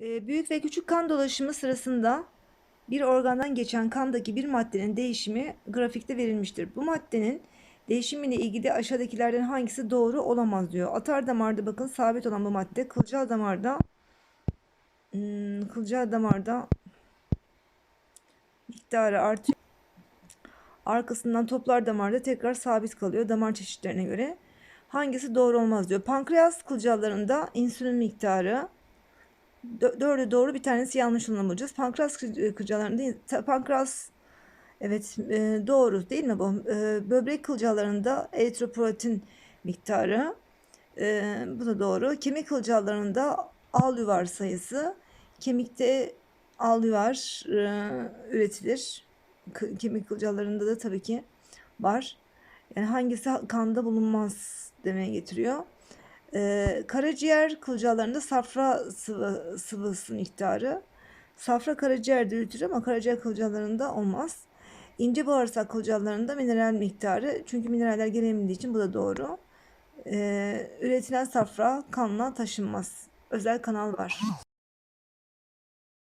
Ee, Büyük ve küçük kan dolaşımı sırasında bir organdan geçen kandaki bir maddenin değişimi grafikte verilmiştir. Bu maddenin değişimiyle ilgili aşağıdakilerden hangisi doğru olamaz diyor. Atar damarda bakın sabit olan bu madde kılcal damarda hmm, kılcal damarda miktarı artıyor. Arkasından toplar damarda tekrar sabit kalıyor damar çeşitlerine göre. Hangisi doğru olmaz diyor. Pankreas kılcallarında insülin miktarı dördü doğru bir tanesi yanlış olanı bulacağız. Pankreas kı- kılcallarında ta- pankreas evet e, doğru değil mi bu? E, böbrek kılcallarında eritropoietin miktarı e, bu da doğru. Kemik kılcallarında alüvar sayısı kemikte alüvar e, üretilir. K- kemik kılcallarında da tabii ki var. Yani hangisi kanda bulunmaz demeye getiriyor. Ee, karaciğer kılcallarında safra sıvı, sıvısı miktarı. Safra karaciğerde üretilir ama karaciğer kılcallarında olmaz. İnce bağırsak kılcallarında mineral miktarı. Çünkü mineraller gelemediği için bu da doğru. Ee, üretilen safra kanla taşınmaz. Özel kanal var.